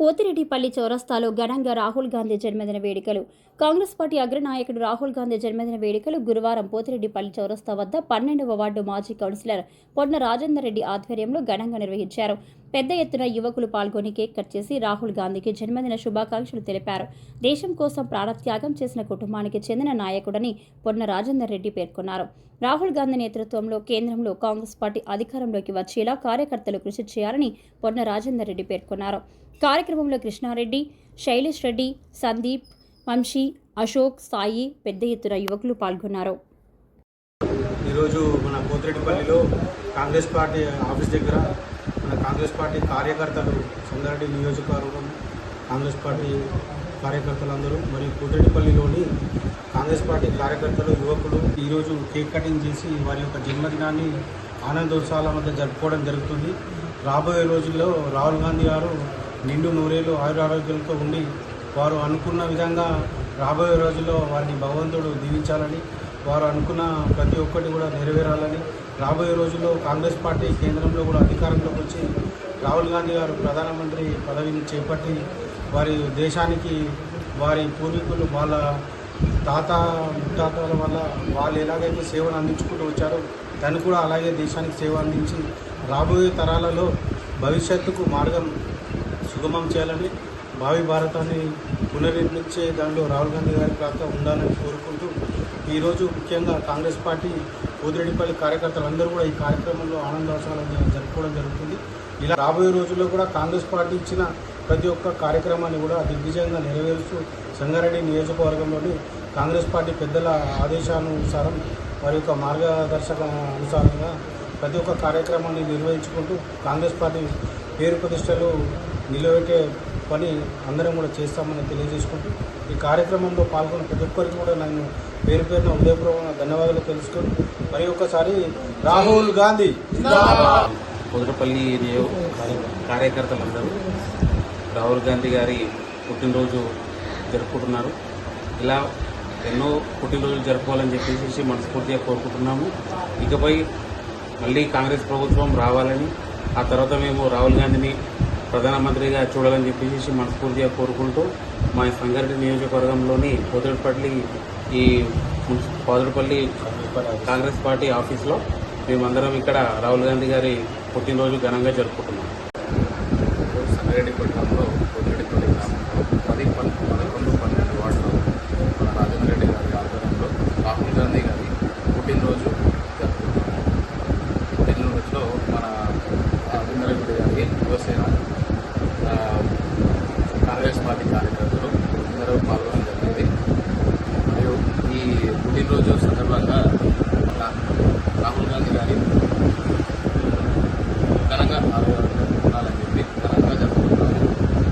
పోతిరెడ్డిపల్లి చౌరస్తాలో ఘనంగా రాహుల్ గాంధీ జన్మదిన వేడుకలు. కాంగ్రెస్ పార్టీ అగ్రనాయకుడు రాహుల్ గాంధీ జన్మదిన వేడుకలు గురువారం పోతిరెడ్డిపల్లి చౌరస్తా వద్ద పన్నెండవ వార్డు మాజీ కౌన్సిలర్ పొన్న రాజేందర్ రెడ్డి ఆధ్వర్యంలో ఘనంగా నిర్వహించారు. పెద్ద ఎత్తున యువకులు పాల్గొని కేక్ కట్ చేసి రాహుల్ గాంధీకి జన్మదిన శుభాకాంక్షలు తెలిపారు. దేశం కోసం ప్రాణత్యాగం చేసిన కుటుంబానికి చెందిన నాయకుడని పొన్న రాజేందర్ రెడ్డి పేర్కొన్నారు. రాహుల్ గాంధీ నేతృత్వంలో కేంద్రంలో కాంగ్రెస్ పార్టీ అధికారంలోకి వచ్చేలా కార్యకర్తలు కృషి చేయాలని పొన్న రాజేందర్ రెడ్డి పేర్కొన్నారు. కార్యక్రమంలో కృష్ణారెడ్డి శైలేష్ రెడ్డి సందీప్ వంశీ అశోక్ సాయి పెద్ద ఎత్తున యువకులు పాల్గొన్నారు. ఈరోజు మన పోతిరెడ్డిపల్లిలో కాంగ్రెస్ పార్టీ ఆఫీస్ దగ్గర మన కాంగ్రెస్ పార్టీ కార్యకర్తలు సంగారెడ్డి నియోజకవర్గం కాంగ్రెస్ పార్టీ కార్యకర్తలందరూ మరియు పోతిరెడ్డిపల్లిలోని కాంగ్రెస్ పార్టీ కార్యకర్తలు యువకులు ఈరోజు కేక్ కటింగ్ చేసి వారి యొక్క జన్మదినాన్ని ఆనందోత్సవాల మధ్య జరుపుకోవడం జరుగుతుంది. రాబోయే రోజుల్లో రాహుల్ గాంధీ గారు నిండు నూరేళ్ళు ఆయురారోగ్యాలతో ఉండి వారు అనుకున్న విధంగా రాబోయే రోజుల్లో వారిని భగవంతుడు దీవించాలని వారు అనుకున్న ప్రతి ఒక్కటి కూడా నెరవేరాలని రాబోయే రోజుల్లో కాంగ్రెస్ పార్టీ కేంద్రంలో కూడా అధికారంలోకి వచ్చి రాహుల్ గాంధీ గారు ప్రధానమంత్రి పదవిని చేపట్టి వారి దేశానికి వారి పూర్వీకులు వాళ్ళ తాత ముత్తాతల వల్ల వాళ్ళు ఎలాగైతే సేవను అందించుకుంటూ వచ్చారో తను కూడా అలాగే దేశానికి సేవ అందించి రాబోయే తరాలలో భవిష్యత్తుకు మార్గం సుగమం చేయాలని భావి భారతాన్ని పునర్నిర్మించే దానిలో రాహుల్ గాంధీ గారి పాత్ర ఉండాలని కోరుకుంటూ ఈరోజు ముఖ్యంగా కాంగ్రెస్ పార్టీ పోదిరెడ్డిపల్లి కార్యకర్తలందరూ కూడా ఈ కార్యక్రమంలో ఆనందోత్సవాలను జరుపుకోవడం జరుగుతుంది. ఇలా రాబోయే రోజుల్లో కూడా కాంగ్రెస్ పార్టీ ఇచ్చిన ప్రతి ఒక్క కార్యక్రమాన్ని కూడా దిగ్విజయంగా నెరవేరుస్తూ సంగారెడ్డి నియోజకవర్గంలోని కాంగ్రెస్ పార్టీ పెద్దల ఆదేశానుసారం వారి యొక్క మార్గదర్శక అనుసారంగా ప్రతి ఒక్క కార్యక్రమాన్ని నిర్వహించుకుంటూ కాంగ్రెస్ పార్టీ పేరు ప్రతిష్టలు నిలబెట్టే పని అందరం కూడా చేస్తామని తెలియజేసుకుంటూ ఈ కార్యక్రమంలో పాల్గొన్న ప్రతి ఒక్కరికి కూడా నన్ను పేరు పేరున ఉదయపూర్వక ధన్యవాదాలు తెలుసుకొని మరి ఒక్కసారి రాహుల్ గాంధీ కుదురపల్లి కార్యకర్తలందరూ రాహుల్ గాంధీ గారి పుట్టినరోజు జరుపుకుంటున్నారు. ఇలా ఎన్నో పుట్టినరోజులు జరుపుకోవాలని చెప్పేసి మనస్ఫూర్తిగా కోరుకుంటున్నాము. ఇకపై మళ్ళీ కాంగ్రెస్ ప్రభుత్వం రావాలని ఆ తర్వాత మేము రాహుల్ గాంధీని ప్రధానమంత్రిగా చూడాలని చెప్పేసి మనస్ఫూర్తిగా కోరుకుంటూ మా సంగారెడ్డి నియోజకవర్గంలోని పోతుడిపల్లి ఈ మున్సి- కాంగ్రెస్ పార్టీ ఆఫీస్లో మేమందరం ఇక్కడ రాహుల్ గాంధీ గారి పుట్టినరోజు ఘనంగా జరుపుకుంటున్నాం. సంగారెడ్డి పట్టణంలో గ్రామంలో పది పదకొండు పన్నెండు వార్డులో మన రాజేంద్ర రెడ్డి గారి ఆధ్వర్యంలో రాహుల్ గాంధీ గారి పుట్టినరోజు పుట్టినరోజు సందర్భంగా